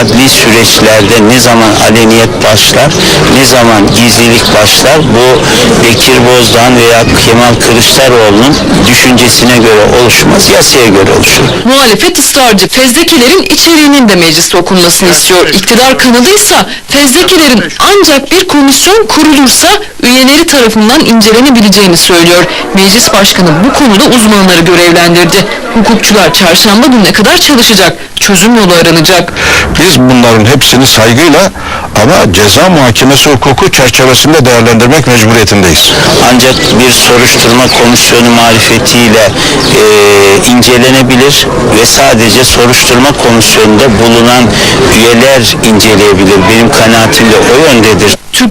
Adli süreçlerde ne zaman aleniyet başlar, ne zaman gizlilik başlar bu Bekir Bozdağ veya Kemal Kılıçdaroğlu'nun düşüncesine göre oluşmaz, yasaya göre oluşur. Muhalefet ısrarcı fezlekelerin içeriğinin de mecliste okunmasını istiyor. İktidar kanalıysa fezlekelerin ancak bir komisyon kurulursa üyeleri tarafından incelenebileceğini söylüyor. Meclis başkanı bu konuda uzmanları görevlendirdi. Hukukçular çarşamba gününe kadar çalışacak. Çözüm yolu aranacak. Biz bunların hepsini saygıyla ama ceza muhakemesi hukuku çerçevesinde değerlendirmek mecburiyetindeyiz. Ancak bir soruşturma komisyonu marifetiyle eee, incelenebilir ve sadece soruşturma komisyonunda bulunan üyeler inceleyebilir. Benim kanaatim de o yöndedir.